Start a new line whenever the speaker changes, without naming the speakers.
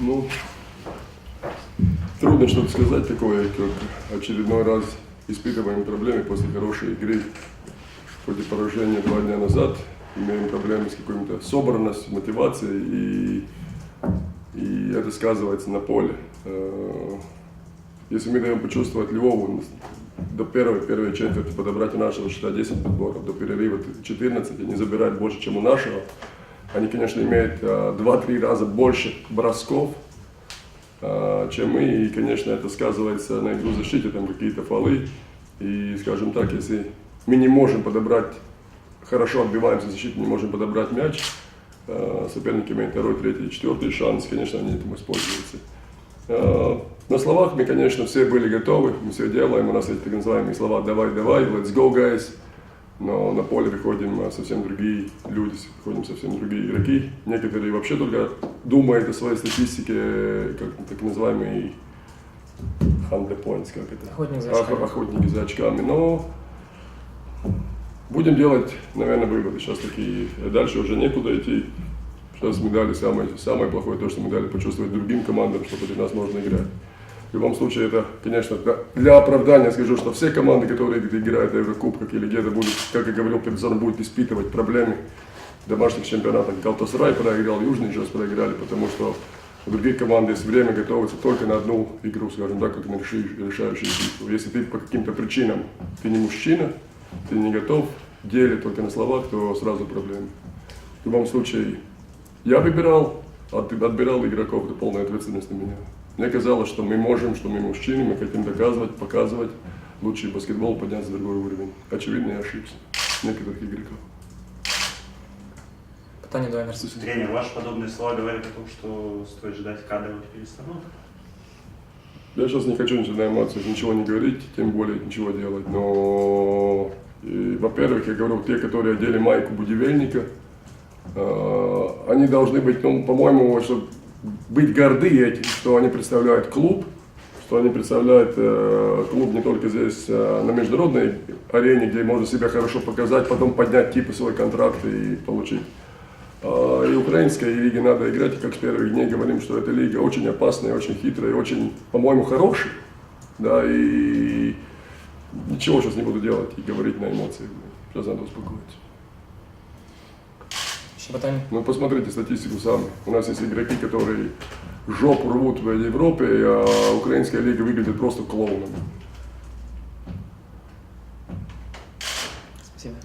Ну, трудно что-то сказать такое, как очередной раз испытываем проблемы после хорошей игры. После поражения два дня назад имеем проблемы с какой-то собранностью, мотивацией, и, и это сказывается на поле. Э, Если мы даем почувствовать Львову до первой, первой четверти подобрать у нашего счета 10 подборов, до перерыва 14 и не забирать больше, чем у нашего, они, конечно, имеют э, 2-3 раза больше бросков, а, чем мы, и, конечно, это сказывается на игру в защите, там какие-то фолы, и, скажем так, если мы не можем подобрать, хорошо отбиваемся в защите, не можем подобрать мяч, а, соперники имеют второй, третий, четвертый шанс, конечно, они этим используются. На словах мы, конечно, все были готовы, мы все делаем, у нас есть так называемые слова «давай, давай», «let's go, guys», но на поле выходим а, совсем другие люди, выходим совсем другие игроки. Некоторые вообще только думают о своей статистике, как так называемый hunt the points, как это?
Охотник за очками.
Охотники за очками. Но будем делать, наверное, выводы. Сейчас такие, дальше уже некуда идти. Сейчас мы дали самое, самое плохое, то, что мы дали почувствовать другим командам, что против нас можно играть. В любом случае, это, конечно, для- оправдания скажу, что все команды, которые играют в Еврокубках или где-то будут, как я говорил, сезоном будут испытывать проблемы домашних чемпионатах. Галтасарай проиграл, Южный сейчас проиграли, потому что у других команд есть время готовиться только на одну игру, скажем так, как на решающую битву. Если ты по каким-то причинам, ты не мужчина, ты не готов, деле только на словах, то сразу проблемы. В любом случае, я выбирал, от- отбирал игроков, это полная ответственность на меня. Мне казалось, что мы можем, что мы мужчины, мы хотим доказывать, показывать лучший баскетбол, подняться на другой уровень. Очевидно, я ошибся. Некоторых игроков.
Питання до Емерсона.
Тренер, ваши подобные слова говорят о том, что стоит ждать кадровых перестановок.
Я сейчас не хочу ничего на эмоциях, ничего не говорить, тем более ничего делать. Но, и, во-первых, я говорю, те, которые одели майку будивельника, э, они должны быть, ну, по-моему, чтобы быть горды этим, что они представляют клуб, что они представляют э, клуб не только здесь, э, на международной арене, где можно себя хорошо показать, потом поднять типа свой контракт и получить. А, И украинской лиге надо играть, и как с первых дней говорим, что эта лига очень опасная, очень хитрая, очень, по-моему, хорошая. Да, и ничего сейчас не буду делать и говорить на эмоциях. Сейчас надо успокоиться.
Братан.
Ну посмотрите статистику сами. У нас есть игроки, которые жопу рвут в Европе, а украинская лига выглядит просто клоуном. Спасибо.